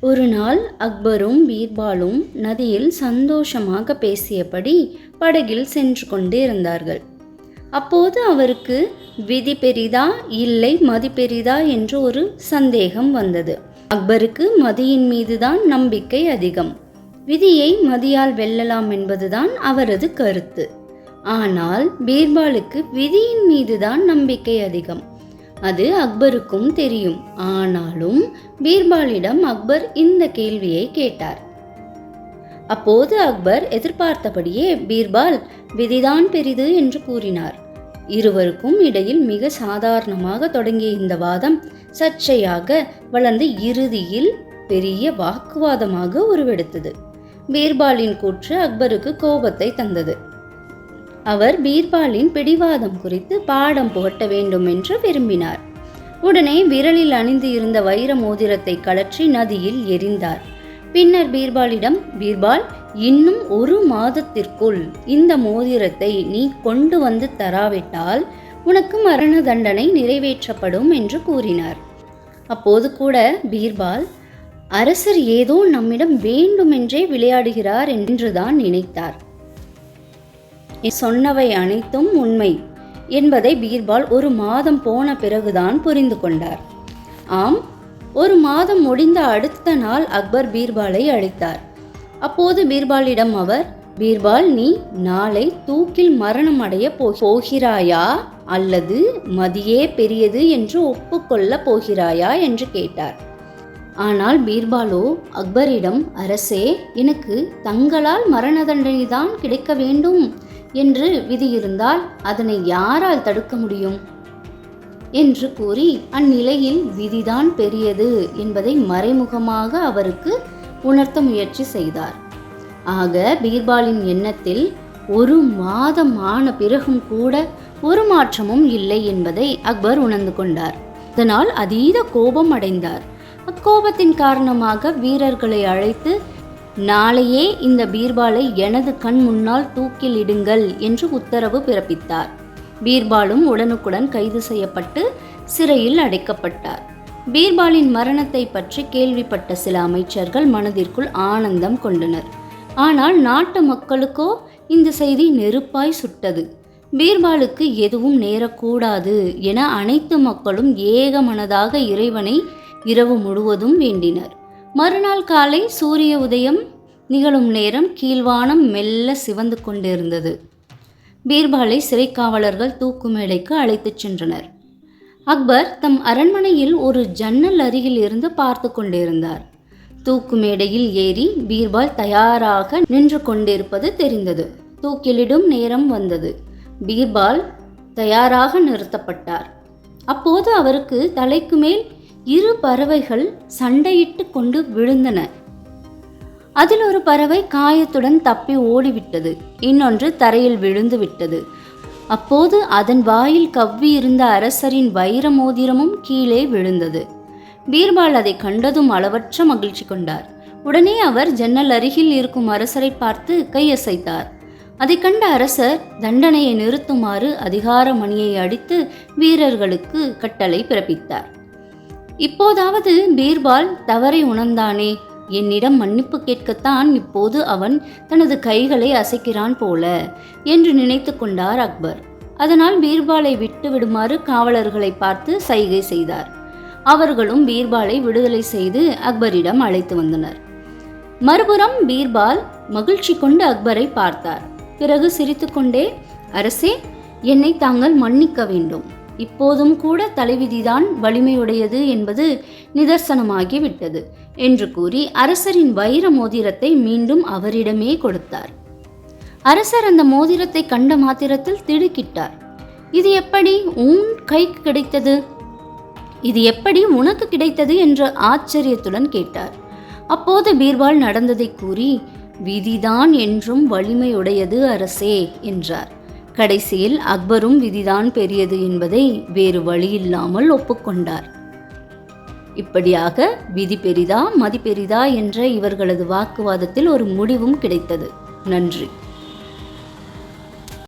ஒரு நாள் அக்பரும் பீர்பாலும் நதியில் சந்தோஷமாக பேசியபடி படகில் சென்று கொண்டு இருந்தார்கள். அப்போது அவருக்கு விதி பெரிதா இல்லை மதி பெரிதா என்று ஒரு சந்தேகம் வந்தது. அக்பருக்கு மதியின் மீதுதான் நம்பிக்கை அதிகம். விதியை மதியால் வெல்லலாம் என்பதுதான் அவரது கருத்து. ஆனால் பீர்பாலுக்கு விதியின் மீதுதான் நம்பிக்கை அதிகம். அது அக்பருக்கும் தெரியும். ஆனாலும் பீர்பாலிடம் அக்பர் இந்த கேள்வியை கேட்டார். அப்போது அக்பர் எதிர்பார்த்தபடியே பீர்பால் விதிதான் பெரிது என்று கூறினார். இருவருக்கும் இடையில் மிக சாதாரணமாக தொடங்கிய இந்த வாதம் சர்ச்சையாக வளர்ந்து இறுதியில் பெரிய வாக்குவாதமாக உருவெடுத்தது. பீர்பாலின் கூற்று அக்பருக்கு கோபத்தை தந்தது. அவர் பீர்பாலின் பிடிவாதம் குறித்து பாடம் புகட்ட வேண்டும் என்று விரும்பினார். உடனே விரலில் அணிந்து இருந்த வைர மோதிரத்தை கழற்றி நதியில் எரிந்தார். பின்னர் பீர்பாலிடம் பீர்பால் இன்னும் ஒரு மாதத்திற்குள் இந்த மோதிரத்தை நீ கொண்டு வந்து தராவிட்டால் உனக்கு மரண தண்டனை நிறைவேற்றப்படும் என்று கூறினார். அப்போது கூட பீர்பால் அரசர் ஏதோ நம்மிடம் வேண்டுமென்றே விளையாடுகிறார் என்றுதான் நினைத்தார். சொன்னவை அனைத்தும் உண்மை என்பதை பீர்பால் ஒரு மாதம் போன பிறகுதான் புரிந்து கொண்டார். ஆம் ஒரு மாதம் முடிந்த அடுத்த நாள் அக்பர் பீர்பாலை அழைத்தார். அப்போது பீர்பாலிடம் அவர் பீர்பால் நீ நாளை தூக்கில் மரணம் அடைய போகிறாயா? அல்லது மதியே பெரியது என்று ஒப்புக்கொள்ளப் போகிறாயா? என்று கேட்டார். ஆனால் பீர்பாலோ அக்பரிடம் அரசே எனக்கு தங்களால் மரண தண்டனை தான் கிடைக்க வேண்டும் என்று விதி இருந்தால் அதனை யாரால் தடுக்க முடியும்? என்று கூறி அந்நிலையில் விதிதான் பெரியது என்பதை மறைமுகமாக அவருக்கு உணர்த்த முயற்சி செய்தார். ஆக பீர்பாலின் எண்ணத்தில் ஒரு மாதம் ஆன பிறகும் கூட ஒரு மாற்றமும் இல்லை என்பதை அக்பர் உணர்ந்து கொண்டார். இதனால் அதீத கோபம் அடைந்தார். அக்கோபத்தின் காரணமாக வீரர்களை அழைத்து நாளையே இந்த பீர்பாலை எனது கண் முன்னால் தூக்கில் இடுங்கள் என்று உத்தரவு பிறப்பித்தார். பீர்பாலும் உடனுக்குடன் கைது செய்யப்பட்டு சிறையில் அடைக்கப்பட்டார். பீர்பாலின் மரணத்தை பற்றி கேள்விப்பட்ட சில அமைச்சர்கள் மனதிற்குள் ஆனந்தம் கொண்டனர். ஆனால் நாட்டு மக்களுக்கோ இந்த செய்தி நெருப்பாய் சுட்டது. பீர்பாலுக்கு எதுவும் நேரக்கூடாது என அனைத்து மக்களும் ஏகமனதாக இறைவனை இரவு முழுவதும் வேண்டினர். மறுநாள் காலை சூரிய உதயம் நிகழும் நேரம் கீழ்வானம் மெல்ல சிவந்து கொண்டிருந்தது. பீர்பாலை சிறைக்காவலர்கள் தூக்கு மேடைக்கு அழைத்துச் சென்றனர். அக்பர் தம் அரண்மனையில் ஒரு ஜன்னல் அருகில் இருந்து பார்த்து கொண்டிருந்தார். தூக்கு மேடையில் ஏறி பீர்பால் தயாராக நின்று கொண்டிருப்பது தெரிந்தது. தூக்கிலிடும் நேரம் வந்தது. பீர்பால் தயாராக நிறுத்தப்பட்டார். அப்போது அவருக்கு தலைக்கு மேல் இரு பறவைகள் சண்டையிட்டு கொண்டு விழுந்தன. அதில் ஒரு பறவை காயத்துடன் தப்பி ஓடிவிட்டது. இன்னொன்று தரையில் விழுந்து விட்டது அப்போது அதன் வாயில் கவ்வி இருந்த அரசரின் வைர மோதிரமும் கீழே விழுந்தது. பீர்பால் அதை கண்டதும் அளவற்ற மகிழ்ச்சி கொண்டார். உடனே அவர் ஜன்னல் அருகில் இருக்கும் அரசரை பார்த்து கையசைத்தார். அதை கண்ட அரசர் தண்டனையை நிறுத்துமாறு அதிகார மணியை அடித்து வீரர்களுக்கு கட்டளை பிறப்பித்தார். இப்போதாவது பீர்பால் தவறை உணர்ந்தானே? என்னிடம் மன்னிப்பு கேட்கத்தான் இப்போது அவன் தனது கைகளை அசைக்கிறான் போல என்று நினைத்து கொண்டார் அக்பர். அதனால் பீர்பாலை விட்டு விடுமாறு காவலர்களை பார்த்து சைகை செய்தார். அவர்களும் பீர்பாலை விடுதலை செய்து அக்பரிடம் அழைத்து வந்தனர். மறுபுறம் பீர்பால் மகிழ்ச்சி கொண்டு அக்பரை பார்த்தார். பிறகு சிரித்துக்கொண்டே அரசே என்னை தாங்கள் மன்னிக்க வேண்டும். இப்போதும் கூட தலைவிதிதான் வலிமையுடையது என்பது நிதர்சனமாகி விட்டது என்று கூறி அரசரின் வைர மோதிரத்தை மீண்டும் அவரிடமே கொடுத்தார். அரசர் அந்த மோதிரத்தை கண்ட மாத்திரத்தில் திடுக்கிட்டார். இது எப்படி உன் கைக்கு கிடைத்தது? இது எப்படி உனக்கு கிடைத்தது? என்று ஆச்சரியத்துடன் கேட்டார். அப்போது பீர்பால் நடந்ததை கூறி விதிதான் என்றும் வலிமையுடையது அரசே என்றார். கடைசியில் அக்பரும் விதிதான் பெரியது என்பதை வேறு வழியில்லாமல் ஒப்புக்கொண்டார். இப்படியாக விதி பெரிதா மதி பெரிதா என்ற இவர்களது வாக்குவாதத்தில் ஒரு முடிவும் கிடைத்தது. நன்றி.